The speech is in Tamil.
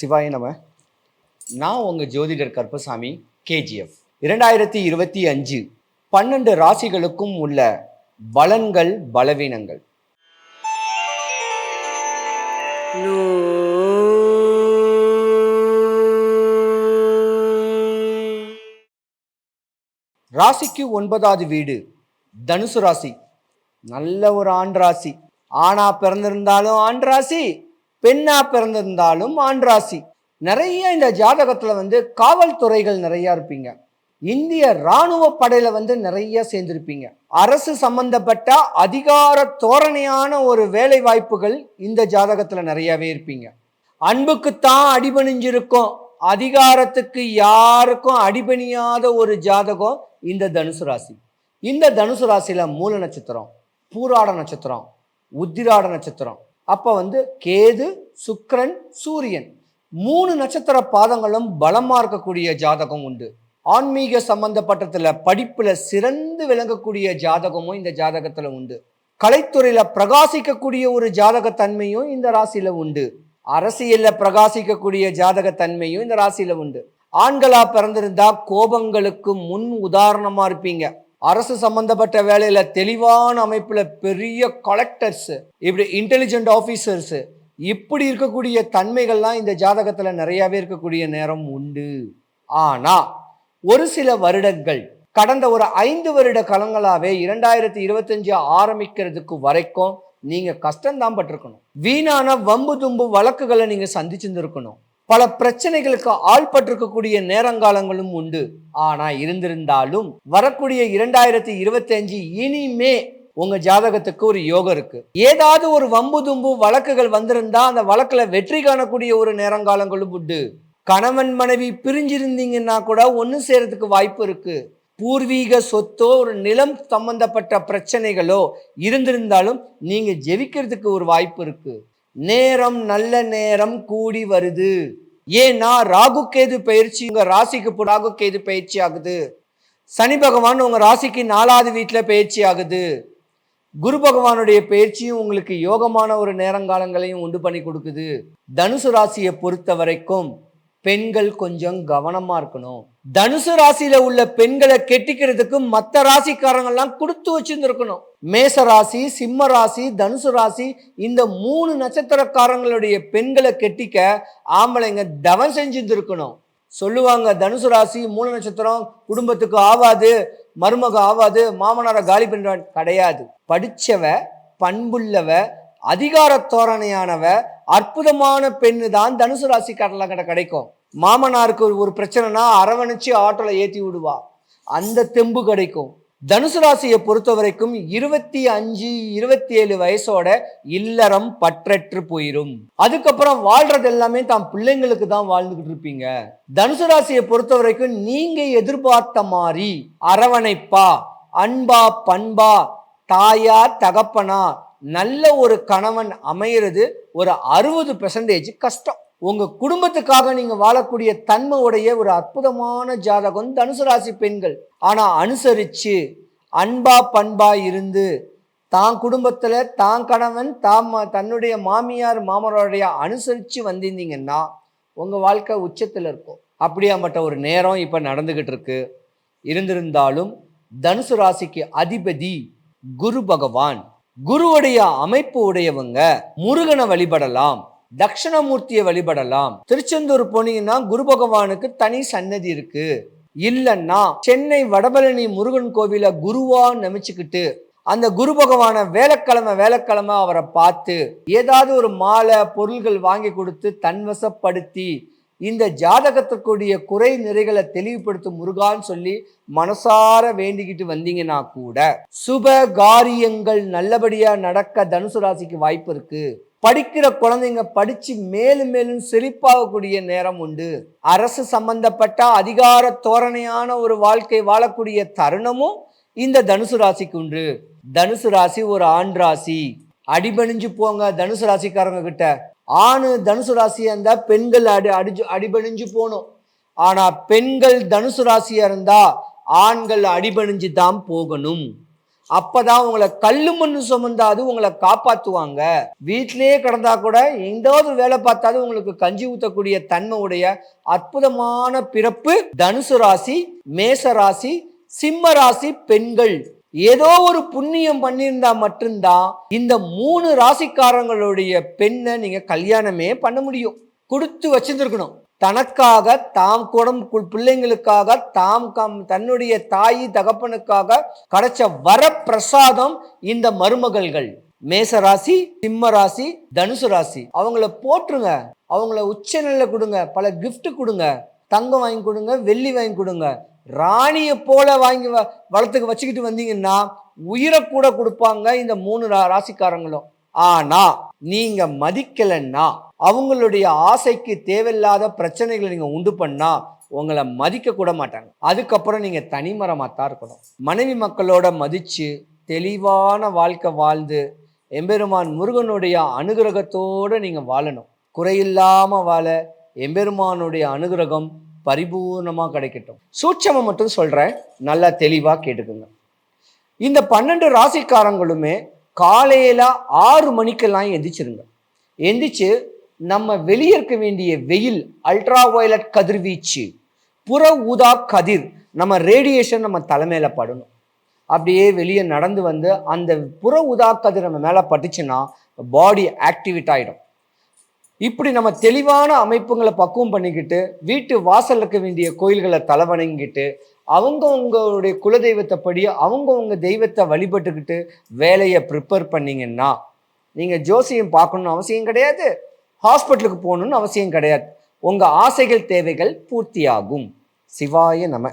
சிவாய நம. நான் உங்கள் ஜோதிடர் கருப்பசாமி கேஜிஎஃப் இரண்டாயிரத்தி இருபத்தி அஞ்சு பன்னெண்டு ராசிகளுக்கும் உள்ள பலன்கள் பலவீனங்கள். ராசிக்கு ஒன்பதாவது வீடு. தனுசு ராசி. நல்ல ஒரு ஆண் ராசி. ஆணா பிறந்திருந்தாலும் ஆண் ராசி. பெண்ணா பிறந்திருந்தாலும் ஆண் ராசி. நிறைய இந்த ஜாதகத்தில் வந்து காவல்துறைகள் நிறையா இருப்பீங்க. இந்திய ராணுவ படையில வந்து நிறைய சேர்ந்திருப்பீங்க. அரசு சம்பந்தப்பட்ட அதிகார தோரணையான ஒரு வேலை வாய்ப்புகள் இந்த ஜாதகத்தில் நிறையாவே இருப்பீங்க. அன்புக்குத்தான் அடிபணிஞ்சிருக்கும். அதிகாரத்துக்கு யாருக்கும் அடிபணியாத ஒரு ஜாதகம் இந்த தனுசு ராசி. இந்த தனுசு ராசியில் மூல நட்சத்திரம் பூராட நட்சத்திரம் உத்திராட நட்சத்திரம். அப்போ வந்து கேது சுக்கரன் சூரியன். மூணு நட்சத்திர பாதங்களும் பலமாக இருக்கக்கூடிய ஜாதகம் உண்டு. ஆன்மீக சம்பந்தப்பட்டத்தில் படிப்பில் சிறந்து விளங்கக்கூடிய ஜாதகமும் இந்த ஜாதகத்தில் உண்டு. கலைத்துறையில் பிரகாசிக்கக்கூடிய ஒரு ஜாதகத்தன்மையும் இந்த ராசியில் உண்டு. அரசியலில் பிரகாசிக்கக்கூடிய ஜாதகத்தன்மையும் இந்த ராசியில் உண்டு. ஆண்களாக பிறந்திருந்தா கோபங்களுக்கு முன் உதாரணமாக இருப்பீங்க. அரசு சம்பந்தப்பட்ட வேலையில் தெளிவான அமைப்பில் பெரிய கலெக்டர்ஸு இப்படி இன்டெலிஜென்ட் ஆஃபீஸர்ஸு இப்படி இருக்கக்கூடிய தன்மைகள்லாம் இந்த ஜாதகத்தில் நிறையாவே இருக்கக்கூடிய நேரம் உண்டு. ஆனால் ஒரு சில வருடங்கள் கடந்த ஒரு ஐந்து வருட காலங்களாகவே இரண்டாயிரத்தி இருபத்தஞ்சு ஆரம்பிக்கிறதுக்கு வரைக்கும் நீங்கள் கஷ்டம்தான் பட்டிருக்கணும். வீணான வம்பு தும்பு வழக்குகளை நீங்கள் சந்திச்சிருந்துருக்கணும். பல பிரச்சனைகளுக்கு ஆள்பட்டிருக்கக்கூடிய நேரங்காலங்களும் உண்டு. ஆனா இருந்திருந்தாலும் வரக்கூடிய இரண்டாயிரத்தி இருபத்தி அஞ்சு இனிமே உங்க ஜாதகத்துக்கு ஒரு யோகம் இருக்கு. ஏதாவது ஒரு வம்பு தும்பு வழக்குகள் வந்திருந்தா அந்த வழக்குல வெற்றி காணக்கூடிய ஒரு நேரங்காலங்களும் உண்டு. கணவன் மனைவி பிரிஞ்சிருந்தீங்கன்னா கூட ஒன்று சேரத்துக்கு வாய்ப்பு இருக்கு. பூர்வீக சொத்தோ ஒரு நிலம் சம்பந்தப்பட்ட பிரச்சனைகளோ இருந்திருந்தாலும் நீங்க ஜெபிக்கிறதுக்கு ஒரு வாய்ப்பு இருக்கு. நேரம் நல்ல நேரம் கூடி வருது. ஏன்னா ராகு கேது பயிற்சி உங்க ராசிக்கு இப்போ ராகு கேது பயிற்சி ஆகுது. சனி பகவான் உங்க ராசிக்கு நாலாவது வீட்டில் பயிற்சி ஆகுது. குரு பகவானுடைய பயிற்சியும் உங்களுக்கு யோகமான ஒரு நேரங்காலங்களையும் உண்டு பண்ணி கொடுக்குது. தனுசு ராசியை பொறுத்த வரைக்கும் பெண்கள் கொஞ்சம் கவனமா இருக்கணும். தனுசு ராசியில உள்ள பெண்களை கெட்டிக்கிறதுக்கு மற்ற ராசிக்காரங்கெல்லாம் கொடுத்து வச்சிருந்துருக்கணும். மேச ராசி சிம்ம ராசி தனுசு ராசி இந்த மூணு நட்சத்திரக்காரங்களுடைய பெண்களை கெட்டிக்க ஆம்பளைங்க தவம் செஞ்சிருந்துருக்கணும். சொல்லுவாங்க தனுசு ராசி மூல நட்சத்திரம் குடும்பத்துக்கு ஆவாது மருமக ஆவாது மாமனாரை காலி பண்ணுறான் கிடையாது. படிச்சவ பண்புள்ளவ அதிகார தோரணையானவ அற்புதமான பெண்ணு தான் தனுசு ராசிக்காரெல்லாம் கிட்ட கிடைக்கும். மாமனாருக்கு ஒரு- ஒரு பிரச்சனைனா அரவணைச்சு ஆட்டோல ஏத்தி விடுவா. அந்த தெம்பு கிடைக்கும். தனுசு ராசியை பொறுத்த வரைக்கும் இருபத்தி அஞ்சு இருபத்தி ஏழு வயசோட இல்லறம் பற்றற்று போயிரும். அதுக்கப்புறம் வாழ்றது எல்லாமே தான் பிள்ளைங்களுக்கு தான் வாழ்ந்துகிட்டு இருப்பீங்க. தனுசு ராசியை பொறுத்த வரைக்கும் நீங்க எதிர்பார்த்த மாதிரி அரவணைப்பா அன்பா பண்பா தாயா தகப்பனா நல்ல ஒரு கணவன் அமையிறது ஒரு அறுபது பெர்சன்டேஜ் கஷ்டம். உங்க குடும்பத்துக்காக நீங்க வாழக்கூடிய தன்மை உடைய ஒரு அற்புதமான ஜாதகம் தனுசு ராசி பெண்கள். ஆனா அனுசரிச்சு அன்பா பண்பா இருந்து தான் குடும்பத்துல தான் கணவன் தாம் தன்னுடைய மாமியார் மாமனாருடைய அனுசரிச்சு வந்திருந்தீங்கன்னா உங்க வாழ்க்கை உச்சத்துல இருக்கும். அப்படியாப்பட்ட ஒரு நேரம் இப்ப நடந்துகிட்டு இருக்கு. இருந்திருந்தாலும் தனுசு ராசிக்கு அதிபதி குரு பகவான். குருவுடைய அமைப்பு உடையவங்க முருகனை வழிபடலாம் தட்சிணமூர்த்தியை வழிபடலாம். திருச்செந்தூர் போனீங்கன்னா குரு பகவானுக்கு தனி சன்னதி இருக்கு. இல்லைன்னா சென்னை வடபழனி முருகன் கோவில குருவா நமிச்சுக்கிட்டு அந்த குரு பகவானை வேலைக்கிழமை வேலைக்கிழமை அவரை பார்த்து ஏதாவது ஒரு மாலை பொருள்கள் வாங்கி கொடுத்து தன்வசப்படுத்தி இந்த ஜாதகத்துக்குரிய குறை நிறைகளை தெளிவுபடுத்தும் முருகான்னு சொல்லி மனசார வேண்டிக்கிட்டு வந்தீங்கன்னா கூட சுப காரியங்கள் நல்லபடியா நடக்க தனுசு ராசிக்கு வாய்ப்பு இருக்கு. படிக்கிற குழந்தைங்க படிச்சு மேலும் மேலும் செழிப்பாகக்கூடிய நேரம் உண்டு. அரசு சம்பந்தப்பட்ட அதிகார தோரணையான ஒரு வாழ்க்கை வாழக்கூடிய தருணமும் இந்த தனுசு ராசிக்கு உண்டு. தனுசு ராசி ஒரு ஆண் ராசி. அடிபணிஞ்சு போங்க தனுசு ராசிக்காரங்க கிட்ட. ஆணு தனுசு ராசியாக இருந்தால் பெண்கள் அடி அடிஞ்சு அடிபணிஞ்சு போகணும். ஆனால் பெண்கள் தனுசு ராசியாக இருந்தால் ஆண்கள் அடிபணிஞ்சு தான் போகணும். அப்பதான் உங்களை கல்லு மண்ணு சுமந்தாது உங்களை காப்பாத்துவாங்க. வீட்டிலேயே கிடந்தா கூட எங்காவது வேலை பார்த்தாது உங்களுக்கு கஞ்சி ஊத்தக்கூடிய தன்மை உடைய அற்புதமான பிறப்பு தனுசு ராசி மேச ராசி சிம்ம ராசி பெண்கள். ஏதோ ஒரு புண்ணியம் பண்ணியிருந்தா மட்டும்தான் இந்த மூணு ராசிக்காரங்களுடைய பெண்ணை நீங்க கல்யாணமே பண்ண முடியும். கொடுத்து வச்சிருந்துருக்கணும். தனக்காக தாம் குடம் பிள்ளைங்களுக்காக தாம் கம் தன்னுடைய தாய் தகப்பனுக்காக கிடைச்ச வர பிரசாதம் இந்த மருமகள்கள். மேச ராசி சிம்ம ராசி தனுசு ராசி. அவங்கள போட்டுருங்க அவங்கள உச்ச கொடுங்க. பல கிஃப்ட் கொடுங்க. தங்கம் வாங்கி கொடுங்க வெள்ளி வாங்கி கொடுங்க. ராணியை போல வாங்கி வ- வளர்த்துக்கு வச்சுக்கிட்டு வந்தீங்கன்னா உயிரை கூட கொடுப்பாங்க இந்த மூணு ரா- ராசிக்காரங்களும். ஆனா நீங்க மதிக்கலைன்னா அவங்களுடைய ஆசைக்கு தேவையில்லாத பிரச்சனைகளை நீங்க உண்டு பண்ணா உங்களை மதிக்க கூட மாட்டாங்க. அதுக்கப்புறம் நீங்க தனிமரமாக தான் இருக்கணும். மனைவி மக்களோட மதிச்சு தெளிவான வாழ்க்கை வாழ்ந்து எம்பெருமான் முருகனுடைய அனுகிரகத்தோடு நீங்கள் வாழணும். குறையில்லாமல் வாழ எம்பெருமானுடைய அனுகிரகம் பரிபூர்ணமாக கிடைக்கட்டும். சூட்சமம் மட்டும் சொல்கிறேன் நல்லா தெளிவாக கேட்டுக்குங்க. இந்த பன்னெண்டு ராசிக்காரங்களுமே காலையில் ஆறு மணிக்கெல்லாம் எந்திரிச்சிருங்க. எந்திரிச்சு நம்ம வெளியே இருக்க வேண்டிய வெயில் அல்ட்ரா வயலட் கதிர்வீச்சு புற ஊதா கதிர் நம்ம ரேடியேஷன் நம்ம தலைமையில படணும். அப்படியே வெளியே நடந்து வந்து அந்த புற ஊதா கதிர் நம்ம மேலே பட்டுச்சுன்னா பாடி ஆக்டிவேட் ஆகிடும் இப்படி நம்ம தெளிவான அமைப்புங்களை பக்குவம் பண்ணிக்கிட்டு வீட்டு வாசல் இருக்க வேண்டிய கோயில்களை தலைவணங்கிட்டு அவங்கவுங்களுடைய குலதெய்வத்தை படி அவங்கவுங்க தெய்வத்தை வழிபட்டுக்கிட்டு வேலையை ப்ரிப்பேர் பண்ணிங்கன்னா நீங்கள் ஜோசியம் பார்க்கணும்னு அவசியம் கிடையாது. ஹாஸ்பிட்டலுக்கு போகணும்னு அவசியம் கிடையாது. உங்கள் ஆசைகள் தேவைகள் பூர்த்தியாகும். சிவாய நம.